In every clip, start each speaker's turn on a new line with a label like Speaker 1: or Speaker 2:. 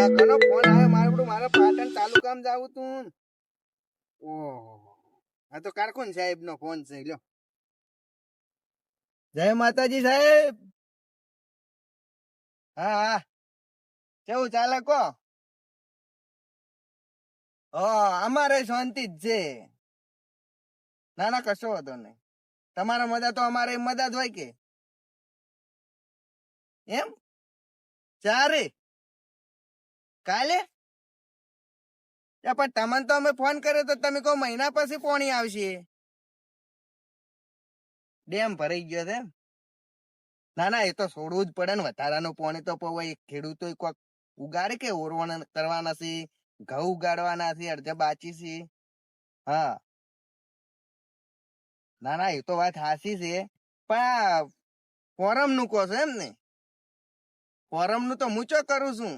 Speaker 1: આ કનો ફોન આવ્યો, મારે બધું મારે પાટણ તાલુકામાં જાવું તું. ઓહો, આ તો કારકુન સાહેબ નો ફોન છે, લ્યો. જય માતાજી સાહેબ. હા હા. કેવું ચાલે કો? અમારે શાંતિ જ છે. ના ના, કશો વાંધો નહીં. તમારા મદદ, તો અમારે મદદ હોય કે? એમ? ચારે. કાલે? પણ તમને તો અમે ફોન કર્યો તો તમે કહો મહિના પછી પોણી આવશે. ડેમ ભરાઈ ગયો છે ના ના, એ તો છોડવું જ પડે ને. વધારાનું પોણી તો પવાય ખેડૂતો કોક ઉગાડે કે ઓરવણ કરવાના છે, ઘઉં ઉગાડવાના છે, અડધે બાચી છે. હા. ના ના, એ તો વાત હાસી છે. પણ ફોરમનું કહો છો એમ ને? ફોરમનું તો હું કરું છું?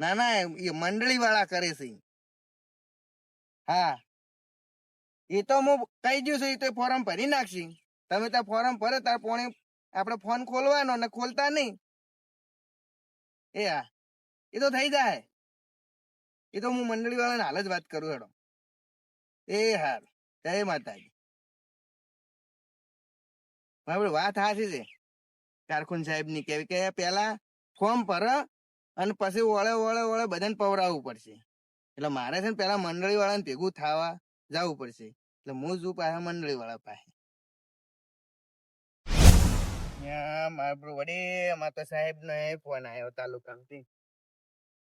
Speaker 1: ના ના, એ મંડળી વાળા કરે છે. હા. એ તો હું કહી દઉં છું, એ તો ફોર્મ ભરી નાખશી. તમે ત્યાં ફોર્મ ભરે, તાર પોણે આપણે ફોન ખોલવાનો ને ખોલતા નહીં. એ હા. એ તો થઈ જાય. એ તો હું મંડળી વાળાને હાલ જ વાત કરું હેડો. એ હાર. જય માતાજી. બરાબર વાત હાથી છે. કારખુન સાહેબની કેવી કે પેલા ફોર્મ ભર અને પછી વળે વળે વળે બધાને પવરાવવું પડશે. એટલે મારે છે ને પેલા મંડળી વાળાને ભેગું થવા જવું પડશે. એટલે હું જુ પાસે. મંડળી વાળા પાસે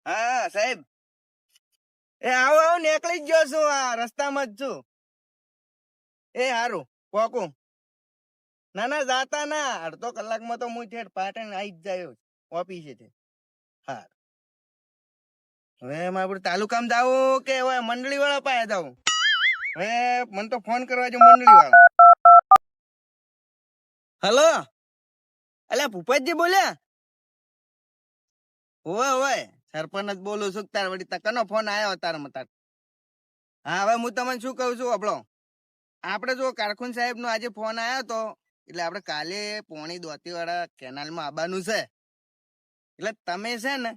Speaker 1: હા, સાહેબ. એ આવો આવો, નીકળી જ ગયો છું. આ રસ્તામાં જ છું. એ હારું, પોકું. ના ના, જાતા ના. અડધો કલાકમાં તો હું ઠેઠ પાટણ આવી જ જાય ઓફિસે છે હવે મારે તાલુકામાં જાવું કે હવે મંડળી વાળા પાસે જાવું? હવે મને તો ફોન કરવા જો મંડળી વાળા હલો અલ્યા ભૂપતજી બોલ્યા? હોવે હોવે સરપંચ બોલું છું તાર વળી તકનો ફોન આવ્યો તાર મતાર હા, હવે હું તમને શું કહું છું આપણો આપણે જો કારખુન સાહેબ નો આજે ફોન આવ્યો તો, એટલે આપણે કાલે પોણી દોતી વાળા કેનાલમાં આવવાનું છે. એટલે તમે છે ને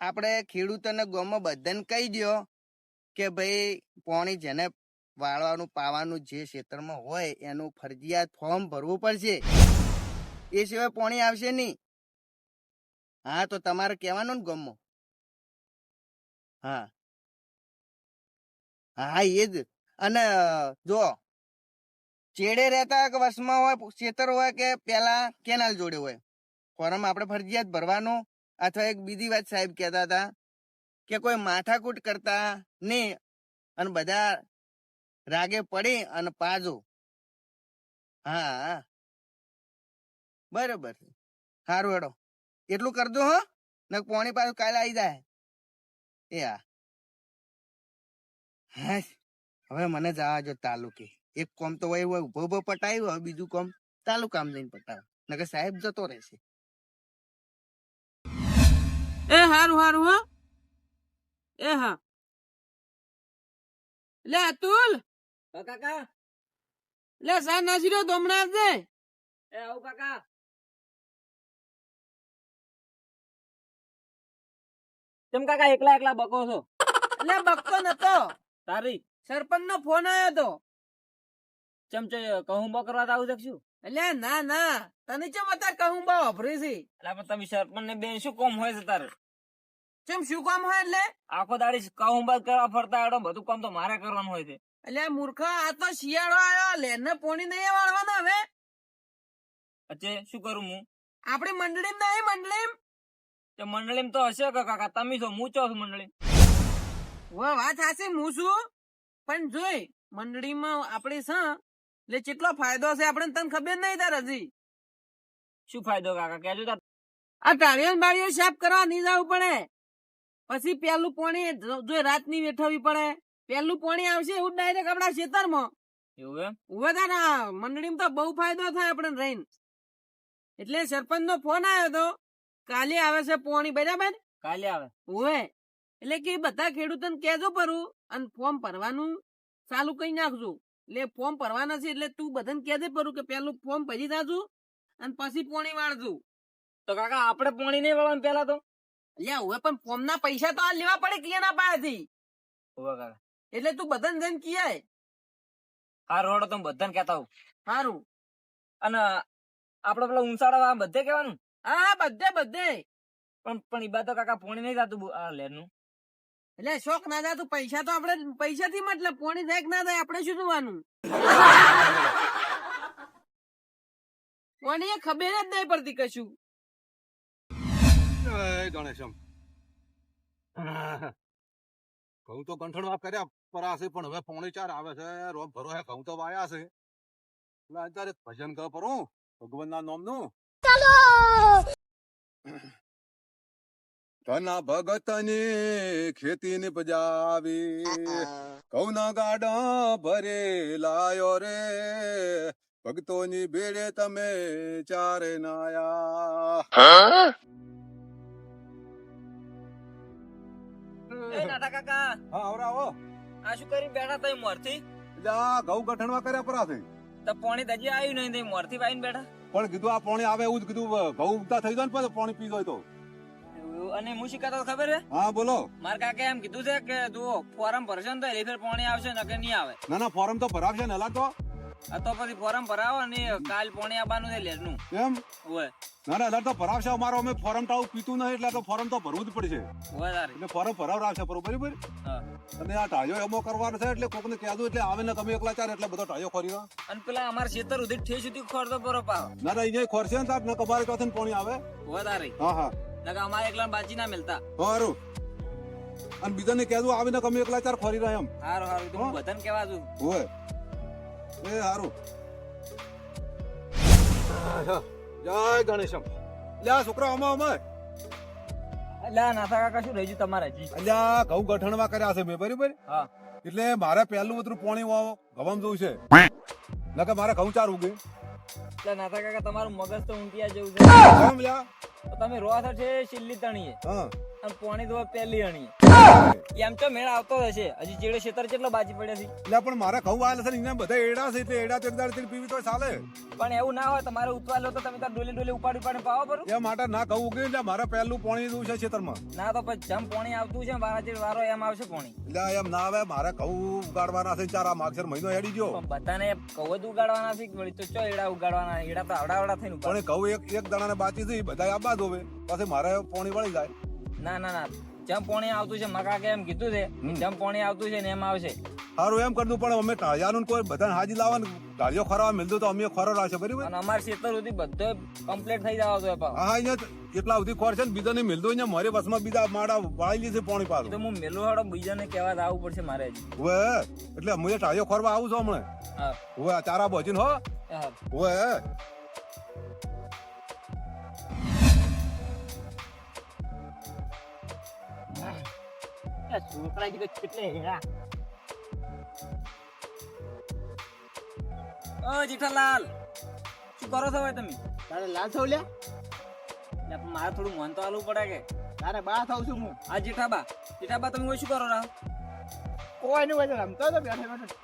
Speaker 1: આપણે ખેડૂતોને ગામમાં બધાને કહી દો કે ભાઈ પોણી જેને વાળવાનું, પાવાનું જે ક્ષેત્રમાં હોય એનું ફરજિયાત ફોર્મ ભરવું પડશે. એ સિવાય પોણી આવશે નહીં. હા, તો તમારે કહેવાનું ને ગમો. હા. હા એ જ અને જો ચેડે રહેતા વસમાં હોય ખેતર હોય કે પેલા કેનાલ જોડે હોય. ફોરમ આપણે ફરજિયાત ભરવાનો? અથવા એક બીજી વાત સાહેબ કહેતા હતા કે કોઈ માથાકૂટ કરતા નહીં અને બધા રાગે પડી અને પાજો. હા. બરોબર. સારું હેડો. એટલું કરજો હો, ને પોણી પાછું કાલે આવી જાય. એ હા. હા, હવે મને જવા જો તાલુકે. એક કોમ તો હોય ઊભો ઊભો પટાયું, હવે બીજું કોમ તાલુકામ જઈને પટાવ. નકર સાહેબ જતો રહેશે.
Speaker 2: એ હારું હારું હો. એ હા. લે અતુલ.
Speaker 3: કાકા.
Speaker 2: લે સા રહ્યો દોમણા દે.
Speaker 3: એ આવું કાકા. તેમ કાકા એકલા એકલા બકો છો?
Speaker 2: લે બકો નતો.
Speaker 3: તારી.
Speaker 2: સરપંચ નો ફોન આવ્યો તો.
Speaker 3: ચમચે કહું બો કરવા આવું દેખશું
Speaker 2: એટલે ના ના. તને ચમ અત્યારે કહું બા વાપરી છે?
Speaker 3: એટલે પણ તમે સરપંચ ને બેન શું કોમ હોય છે તારે?
Speaker 2: ચમ શું કામ હોય એટલે?
Speaker 3: આખો દાડી કહું બાદ કરવા ફરતા આડો બધું કામ તો મારે કરવાનું હોય છે.
Speaker 2: એટલે મૂર્ખા આ તો શિયાળો આવ્યો. લેને પોણી નહીં વાળવાનો હવે.
Speaker 3: અચ્છે શું કરું હું?
Speaker 2: આપણી મંડળી નહીં મંડળી
Speaker 3: તો મંડળી તો હશે કે કાકા? તમે છો હું છો છું મંડળી
Speaker 2: વાહ વાત હાસી હું છું. પણ જોઈ મંડળીમાં આપણે છે એટલે કેટલો ફાયદો છે આપણે તને ખબર નહીં તાર હજી?
Speaker 3: શું ફાયદો કાકા? કહેજો તાર.
Speaker 2: આ ટાળિયન બાળીઓ સાફ કરવા નહીં જવું પડે. પછી પેલું પાણી જો રાતની વેઠવવી પડે. પેલું પાણી આવશે એવું ડાયરેક્ટ આપણા ખેતરમાં.
Speaker 3: એવું એમ?
Speaker 2: ઊભા તારા મંડળીમાં તો બહુ ફાયદો થાય આપણે રહીને. એટલે સરપંચ નો ફોન આવ્યો તો કાલે આવે છે પોણી બરાબર?
Speaker 3: કાલે આવે.
Speaker 2: ઓવે એટલે કે બધા ખેડૂતોને કેજો પરું અને ફોર્મ ભરવાનું ચાલુ કરી નાખજો. એટલે ફોર્મ ભરવાના છે એટલે તું બધાને કહેજે પરું કે પેલું ફોર્મ ભરી જાજુ અને પછી પોણી વાળજુ.
Speaker 3: તો કાકા આપણે પોણી નહીં વાળવાનું પેલા તો?
Speaker 2: અલ્યા હવે પણ ફોર્મ ના પૈસા તો આ લેવા પડે કિયા ના પાસેથી એટલે તું બધાને જઈને કિયાય
Speaker 3: હા રોડ તો બધન કહેતા હોઉં.
Speaker 2: સારું
Speaker 3: અને આપડે પેલા ઊંચાડા બધે કહેવાનું?
Speaker 2: હા હા બધે બધે.
Speaker 3: પણ પણ ઈ તો કાકા પોણી નહીં થતું આ લેરનું
Speaker 2: એટલે શોખ ના થાય તું પૈસા તો આપણે પૈસા થી મતલબ પોણી થાય કે ના થાય આપણે શું જોવાનું? પોણી એ ખબર જ નહીં પડતી કશું.
Speaker 4: ગણેશમ ઘઉં તો ગંઠણવા કર્યા પરાશે પણ હવે પોણી ચાર આવે છે રોગ ભરો હે ઘઉં તો વાયા છે. એટલે અત્યારે ભજન કર પરું ભગવાન ના નામનું ધના ભગતની ખેતી ની પજાવી ઘઉં ગાડા ભરે લાયો રે. ભક્તો ની ભેળે તમે ચારે નાયા.
Speaker 3: એ નાટા કાકા.
Speaker 4: હા આવરા
Speaker 3: આ શું કરી બેઠા તઈ મોરથી?
Speaker 4: જા ઘઉં ગઠણવા કર્યા પરાશે
Speaker 3: તો પોણી હજી આવ્યું નહીં તઈ મોરથી વાઈને બેઠા?
Speaker 4: પણ કીધું આ પાણી આવે એવું જ કીધું ઘઉં ઉગતા થઈ જાય ને પછી પાણી પી ગયો તો.
Speaker 3: અને મુશિકા તો ખબર હે
Speaker 4: હા બોલો.
Speaker 3: મારા કાકે એમ કીધું છે કે જુઓ ફોર્મ ભરશે ને તો એની પાણી આવશે ને કે નહીં આવે.
Speaker 4: ના ના ફોર્મ તો ભરાવશે ને હલા તો.
Speaker 3: આ તો પછી ફોર્મ ભરાવો ને કાલ પોણી આવવાનું છે લેરનું
Speaker 4: એમ?
Speaker 3: ઓય.
Speaker 4: ના ના તો ભરાવશે અમારો અમે ફોર્મ તો પીતું નહીં એટલે તો ફોર્મ તો ભરવું જ પડશે.
Speaker 3: ઓય તારી.
Speaker 4: એટલે ફોરમ ભરાવરાવશે બરોબર બરાબર?
Speaker 3: હા.
Speaker 4: અને આ ટાયો એમો કરવાનો છે એટલે કોકને કહેજો એટલે આવે ને તમે એકલા ચાર એટલે બધો ટાયો ખોરી રહ્યો
Speaker 3: અને પેલા અમારે ખેતર ઉધી ઠે સુધી ખોરતો બરો પાવ
Speaker 4: ના ના અહીંયા ખોરશે ને તાપ ને કબારે ચોથે પાણી આવે.
Speaker 3: ઓય તારી.
Speaker 4: હા હા.
Speaker 3: નકા અમારે એકલા બાજી ના મળતા
Speaker 4: હારું. અને બીજાને દઉં આવીને તમે એકલા ચાર ખોરી રહ્યા એમ.
Speaker 3: હારું હારું. તો હું? બધાને કેવા છું
Speaker 4: હોય. એ હારું. જય ગણેશમ. લ્યા છોકરા અમા અમા
Speaker 3: એટલે આ નાથા કાકા શું રહી ગયું તમારે જી
Speaker 4: અલ્યા ઘઉં ગઠણમાં કર્યા છે મેં બરાબર?
Speaker 3: હા.
Speaker 4: એટલે મારે પહેલું ઉતરું વાવો ગવામ જવું છે. નકર મારે ઘઉં ચાર ઉગે.
Speaker 3: એટલે નાથા કાકા તમારું મગજ તો ઊંટિયા જેવું છે.
Speaker 4: કેમ લ્યા.
Speaker 3: તો તમે રો છો છેલ્લી તણીએ. અને પોણી દો પહેલી અણીએ. એમ તો મેળ આવતો હશે. હજી ચેડે ખેતર કેટલો બાજી પડ્યા છે.
Speaker 4: એટલે પણ મારે ઘઉં આવેલા છે ને બધા એડા છે એટલે એડા તેરદાર તેલ પીવી તો ચાલે.
Speaker 3: પણ એવું ના હોય તમારે ઉતવા લો તો તમે તાર ડોલે ડોલે ઉપાડી ઉપાડી પાવો બરું
Speaker 4: એ માટે ના ઘઉં ઉગે એટલે મારે પહેલું પાણી દઉં છે ખેતરમાં
Speaker 3: ના તો પછી જમ પોણી આવતું છે વારા જે વારો એમ આવશે પોણી.
Speaker 4: એટલે એમ ના આવે મારે ઘઉં ઉગાડવાના છે ચાર આ માગસર મહિનો હેડી ગયો.
Speaker 3: બધાને કહું જ ઉગાડવાના છે કે વળી તો ચો એડા ઉગાડવાના એડા તો આવડા આવડા થઈને
Speaker 4: પણ ઘઉં એક એક દાણાને બાકી છે બધા આબા હોવે પછી મારે પોણી વળી જાય.
Speaker 3: ના ના ના. જેમ પોણી આવતું છે મકા કે એમ કીધું છે જેમ પોણી આવતું છે ને એમ આવશે.
Speaker 4: સારું એમ કરતું પણ અમે તાજાનું કોઈ બધાને હાજી લાવવાનું ગાડીઓ ખરવા મળતું તો અમે ખરો રાખશે બરાબર?
Speaker 3: અને અમારે ખેતર સુધી બધો કમ્પ્લીટ થઈ જવા જોઈએ
Speaker 4: હા અહીંયા એટલા સુધી ખોર છે ને બીજાને મેલતો અહીંયા મારી બસમાં બીજા માડા વાળી લીધે પોણી
Speaker 3: તો હું મેલો હાડો બીજાને કહેવા આવવું પડશે મારે
Speaker 4: હવે એટલે હું ટાળીઓ ખોરવા આવું છું હમણાં.
Speaker 3: હા.
Speaker 4: હવે
Speaker 3: એ હા
Speaker 4: હવે
Speaker 3: છોકરા કેટલે હેરા ઓ જેઠાલાલ શું કરો છો ભાઈ તમે?
Speaker 1: તારે લાલ થવું લ્યા.
Speaker 3: એટલે પણ મારે થોડું મન તો આલવું પડે કે.
Speaker 1: તારે બા થાવ છું હું.
Speaker 3: આ જેઠાબા. જેઠાબા તમે શું કરો રહો
Speaker 1: કોઈ નહીં હોય રમતો તો બેઠે બેઠે.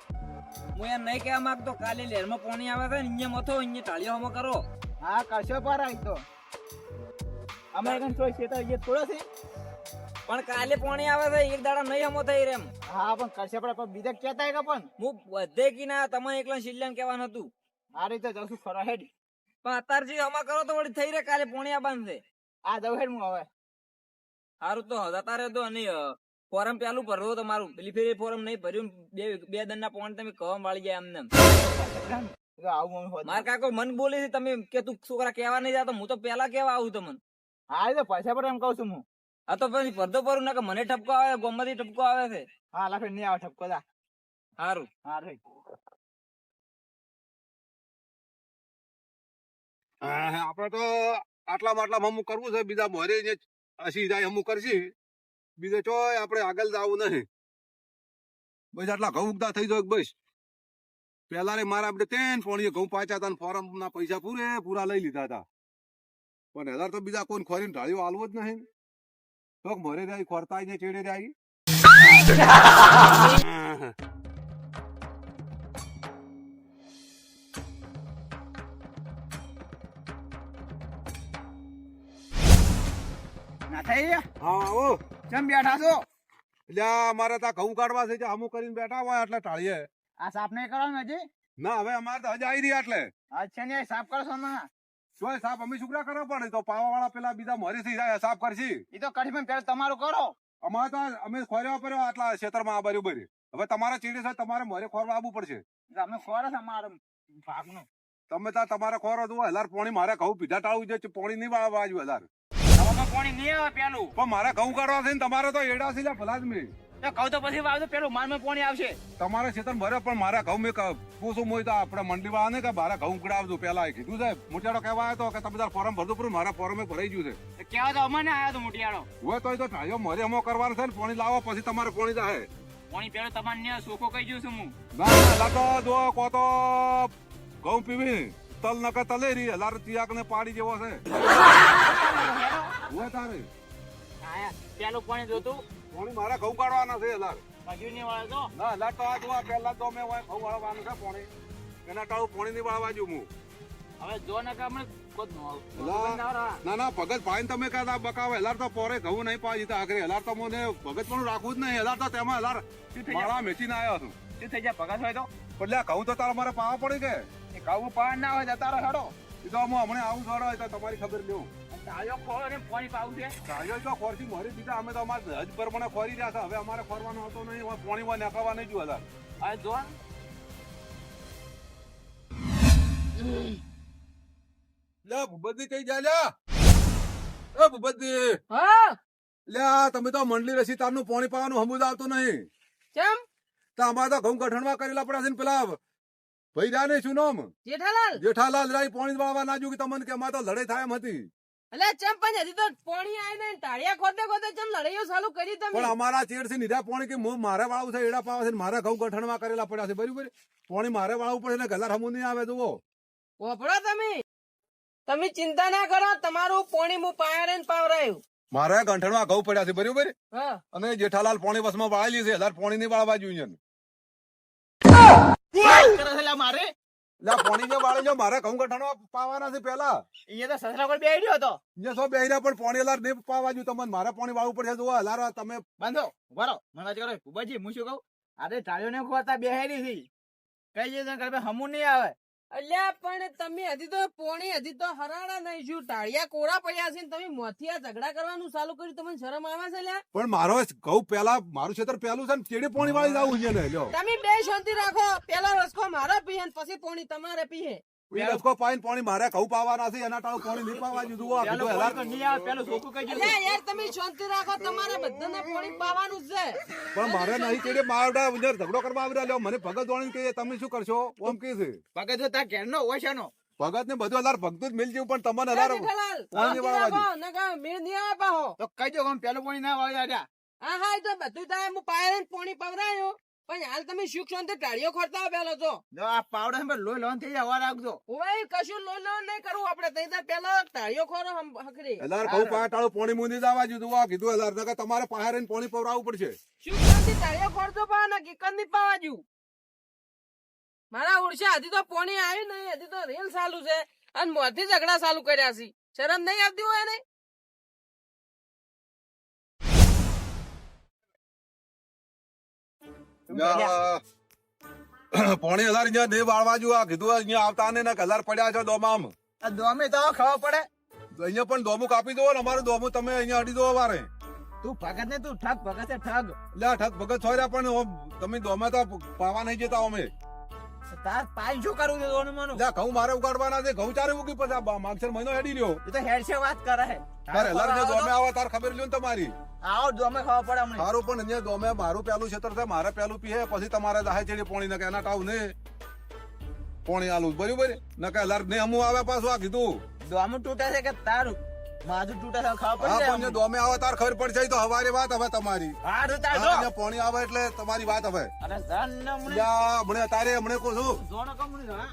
Speaker 3: હું એમ નહીં કહેવા માંગતો કાલે લેરમાં પાણી આવે છે ને અહીંયા મથો અહીંયા ટાળીઓ હમો કરો.
Speaker 1: હા કરશો પર આવી તો. અમારે કઈ કોઈ છે તો અહીંયા થોડો છે.
Speaker 3: પણ કાલે પાણી આવે છે એક દાડા નહીં હમો થઈ રેમ
Speaker 1: હા પણ કરશે પણ બીજા કેતા કે પણ.
Speaker 3: હું બધે કી ના તમે એકલા શિલ્યાન કહેવાનું હતું.
Speaker 1: આ રીતે જાઉં ખરા હેડ
Speaker 3: પણ અત્યારે જે હમા કરો તો વળી થઈ રે કાલે પાણી છે
Speaker 1: આ દઉં હેડ હું હવે.
Speaker 3: સારું તો હતા રે તો અને ફોરમ પેલું ભરવો તમારું પેલી ફેર ફોરમ નહીં ભર્યું બે બે દંડના પોઈન્ટ તમે કવા વાળી જાય એમને. માર કાકો મન બોલે છે તમે કે તું છોકરા કેવા નહીં જાતો હું તો પેલા કેવા આવું તમને.
Speaker 1: હા એ તો પૈસા પર એમ કહું છું હું.
Speaker 3: આ તો પછી પડદો પર ના કે મને ઠપકો આવે ગોમમાંથી ઠપકો આવે છે.
Speaker 1: હા લાફે નહીં આવે ઠપકો દા
Speaker 3: સારું
Speaker 1: હા રે
Speaker 4: આપડે તો આટલા માટલા અમુક કરવું છે બીજા મોરે જે હસી જાય અમુક કરશી. બીજે ચોય આપણે આગળ જવું નહીં. બસ આટલા ઘઉં ઉગતા થઈ જાય બસ. પેલા રે મારા આપણે તેન ફોણીએ ઘઉં પાચ્યા હતા ફોરમ ના પૈસા પૂરે પૂરા લઈ લીધા હતા. પણ હજાર તો બીજા કોઈ ખોરીને ઢાળ્યો હાલવો જ નહીં. તો મોરે જાય ખોરતા ને ચેડે જાય
Speaker 5: ચમ બેઠા છો?
Speaker 4: એટલે અમારે ત્યાં ઘઉં કાઢવા છે અમુક કરીને બેઠા હોય એટલે ટાળીએ.
Speaker 5: આ સાફ નહીં કરવાનું હજી?
Speaker 4: ના હવે અમારે તો હજી આવી રહ્યા એટલે.
Speaker 5: અચ્છા ને સાફ કરશો ના.
Speaker 4: તોય સાફ અમે શું કરવા પડે? તો પાવા વાળા પેલા બીજા મરી થઈ જાય સાફ કરશી.
Speaker 5: એ તો કઢી પણ પેલા તમારું કરો.
Speaker 4: અમારે તો અમે ખોર્યા પર્યો આટલા ક્ષેત્રમાં આ ભરી હવે તમારા ચીડી છે તમારે મરે ખોરવા આવવું પડશે.
Speaker 5: અમે ખોરસ અમારે ભાગનું.
Speaker 4: તમે ત્યાં તમારે ખોરો તો હજાર પોણી મારે ઘઉં પીધા ટાળવું છે પોણી નહીં વાળવા
Speaker 5: હવે પાણી નહીં આવે પેલું.
Speaker 4: પણ મારે ઘઉં કાઢવા છે ને તમારે તો એડા છે ભલા જ મેં.
Speaker 5: કહું તો પછી વાવજો પેલું મારમાં પાણી આવશે.
Speaker 4: તમારે ક્ષેત્ર ભરે પણ મારા ઘઉં મેં પૂછું મોય તો આપણે મંડી વાળા ને કે મારા ઘઉં ઉકળાવજો પેલા કીધું છે. મોટિયાડો કહેવા આવ્યો તો કે તમે તાર ફોરમ ભરતું પણ મારા ફોરમે ભરાઈ ગયું છે.
Speaker 5: કેવા તો અમને આવ્યો તો મોટિયાડો
Speaker 4: હોય તો તો ટાયો મરે અમો કરવાનું છે ને પોણી લાવો પછી તમારે પોણી જાય
Speaker 5: પાણી પેલો તમારે સોકો કહી જઉં છું હું.
Speaker 4: ના લાતો દો કો તો ઘઉં પીવી તલ નકે તલેરી હલાર તિયાક ને પાડી જેવો છે. હોય તારે.
Speaker 5: આયા પેલું પાણી જોતું.
Speaker 4: પોણી મારે ઘઉં કાઢવાના છે અલગ
Speaker 5: મજૂર નહીં વાળો તો?
Speaker 4: ના અલગ તો આ જોવા પહેલા તો મેં ઘઉં વાળવાનું છે પોણી. એના ટાળું પોણી નહીં વાળવા જો હું.
Speaker 5: હવે જો ને કે.
Speaker 4: ના ના ભગત ભાઈ તમે કહેતા બકાવે હલાર તો પોરે ઘઉં નહીં પાજી તો આખરે. હલાર તો મને ભગત પણ રાખવું જ નહીં. હલાર તો તેમાં હલાર માળા મેચીને આવ્યો છું.
Speaker 5: શું થઈ જાય ભગત હોય તો?
Speaker 4: એટલે ઘઉં તો તારા મારે પાવા પડી કે
Speaker 5: ઘઉં પાડ ના હોય જતા રહો હેડો.
Speaker 4: એ તો હું હમણાં આવું થોડો હોય તો તમારી ખબર લેવું
Speaker 5: તાળીઓ ખોલો ને પાણી પાવું છે?
Speaker 4: ગાયો તો ખોરથી મોરી દીધા અમે તો અમારે હજ પ્રમાણે ખોરી રહ્યા છે. હવે અમારે ખોરવાનો હતો નહીં હવે પોણી હોય નાખવા નહીં જોયું હલાર
Speaker 5: હવે જો.
Speaker 4: લે ભૂપતજી કઈ જાય લ્યા? એ ભૂપતજી.
Speaker 2: હા.
Speaker 4: લ્યા તમે તો મંડલી રસી તારનું પોણી પાવાનું હમુદ આવતું નહીં.
Speaker 2: કેમ?
Speaker 4: તો અમારે તો ઘઉં ગઠણમાં કરેલા પડ્યા છે ને પેલા. ભાઈ રહ્યા ને શું નામ?
Speaker 2: જેઠાલાલ.
Speaker 4: જેઠાલાલ રાય પોણી વાળવા ના જોયું કે તમને કે અમારે તો લડાઈ થાય એમ હતી.
Speaker 2: એટલે ચમ પણ હજી તો પોણી આવી ને ટાળિયા ખોદે ખોદે ચમ લડાઈઓ ચાલુ કરી
Speaker 4: પણ
Speaker 2: તમે
Speaker 4: અમારા ચેડથી નિરા પોણી કે હું મારે વાળવું છે એડા પાવા છે મારા ઘઉં ગઠણમાં કરેલા પડ્યા છે બરાબર? પોણી મારે વાળવું પડે ને ગલા હમું નહીં આવે જુઓ.
Speaker 2: વપડો તમે. તમે ચિંતા ના કરો તમારું પોણી હું પાયા ને પાવરાયું.
Speaker 4: મારે ગંઠણમાં ઘઉં પડ્યા છે બરાબર?
Speaker 2: હા.
Speaker 4: અને જેઠાલાલ પોણી બસમાં વાળેલી છે હજાર પોણી નહીં વાળવા જોઈએ
Speaker 5: મારે?
Speaker 4: એટલે પોણી ને વાળે જો મારે ઘઉં ગઠણો પાવાના છે પેલા.
Speaker 5: અહીંયા તો સસરા પર બેહી હતો.
Speaker 4: અહીંયા સો બેહીને પણ પોણી લાર નહીં પાવા જોઈએ તમને મારે પોણી વાળું પડશે જુઓ હલાર તમે
Speaker 5: બાંધો બરો મને કરો ભૂપાજી હું શું કહું? અરે ટાળીઓ ને ખોતા બેહેરી હતી. કઈ જઈએ તો હમું નહીં આવે?
Speaker 2: અલ્યા પણ તમે હજી તો પોણી હજી તો હરાણા નહીં. શું ટાળિયા કોરા પડ્યા છે તમે મોથી આ ઝઘડા કરવાનું ચાલુ કર્યું તમને શરમ આવે છે લ્યા
Speaker 4: પણ મારો ઘઉં પેલા મારું ક્ષેત્ર પેલું છે ને ચેડી પોણી વાળી જવું છે ને
Speaker 2: તમે બે શાંતિ રાખો. પેલા રસકો મારો પીએ ને પછી પોણી તમારે પીએ
Speaker 4: પોણી મારે પાવાના છે એના ટાળું પોણી નહીં પાવા આ
Speaker 5: પોણી તો પેલું
Speaker 2: યાર તમે શાંતિ રાખો તમારે બધાને પોણી પાવાનું છે.
Speaker 4: પણ મારે નહીં ચેડી મારડા અંદર ઝઘડો કરવા આવી લ્યો મને ભગત કે તમે શું કરશો? ઓમ કે છે.
Speaker 5: ભગત તો તાર ઘેર હોય છે નો
Speaker 4: ભગત ને બધું હલાર ભગતું જ મિલ જેવું પણ તમને હલાર
Speaker 2: જેઠાલાલ,
Speaker 4: વાળવા
Speaker 2: મેળ નહીં આવે પાહો.
Speaker 5: તો કઈ જો પેલું પાણી ના વાળી આડ્યા
Speaker 2: હા હા એ તો બધું થાય હું પાયરે પોણી પવરાયો. પણ હાલ તમે સુખ શાંતિ ટાળીઓ ખોરતા પેલો તો
Speaker 5: જો આ પાવડો પર લોહી લોન થઈ જાય રાખજો.
Speaker 2: ઓય કશું લો લોન નહીં કરવું આપણે તઈ તાર પેલો ટાળીઓ ખોરો હમ- હકરી
Speaker 4: હલાર ઘઉં પા ટાળો પોણી મૂંદી જવા જુઓ આ કીધું હલાર નકર તમારે પાયા રહીને પોણી પવરાવવું પડશે.
Speaker 2: સુખ શાંતિ ટાળીઓ ખોરતો પા ને કિકનની પાવા જ્યું. મારા ઓળશા હજી તો પોણી આવ્યું નહીં હજી તો રેલ ચાલુ છે. અને મોથી ઝઘડા ચાલુ કર્યા છે. શરમ નહીં આવતી હોય ને
Speaker 4: પોણી હજાર અહીંયા નહીં વાળવા જો આ કીધું અહીંયા આવતા ને હલાર પડ્યા છે દોમામ.
Speaker 5: દોમે તો ખબર પડે.
Speaker 4: અહીંયા પણ દોમું કાપી દો ને અમારું દોમું તમે અહીંયા અડી દો અમારે.
Speaker 5: તું ભગત ને તું ઠગ ભગત છે ઠગ.
Speaker 4: એટલે ઠગ ભગત છો પણ તમે દોમે તો પાવા નહીં જતા અમે.
Speaker 5: તાર પાઈ શું કરવું છે દોનું મનું.
Speaker 4: એટલે ઘઉં મારે ઉગાડવાના છે ઘઉં ચારે ઉગી પછી માગસર મહિનો હેડી લ્યો.
Speaker 5: એ તો હેડ છે વાત કરે છે
Speaker 4: તારે હલાર જે દોમે આવે તાર ખબર લ્યો ને તમારી.
Speaker 5: આવો દોમે ખબર પડે અમને
Speaker 4: સારું પણ અહીંયા દોમે મારું પેલું ક્ષેત્ર છે મારે પેલું પીએ પછી તમારે દાહે ચડી પોણી ને કે એના ટાવ ને. પોણી આલું બરોબર? ને કે હલાર ને અમું આવે પાછું આ કીધું.
Speaker 5: દોમું તૂટે છે કે તારું? માથું તૂટે છે ખબર પડી જાય
Speaker 4: દોમે આવે તાર ખબર પડશે ઈ તો હવારે વાત હવે તમારી.
Speaker 5: હા તો તાર જો.
Speaker 4: અહીંયા પોણી આવે એટલે તમારી વાત હવે.
Speaker 5: અરે
Speaker 4: યા, હમણે તારે મને કહું છું?
Speaker 5: જોણો કમણી હા.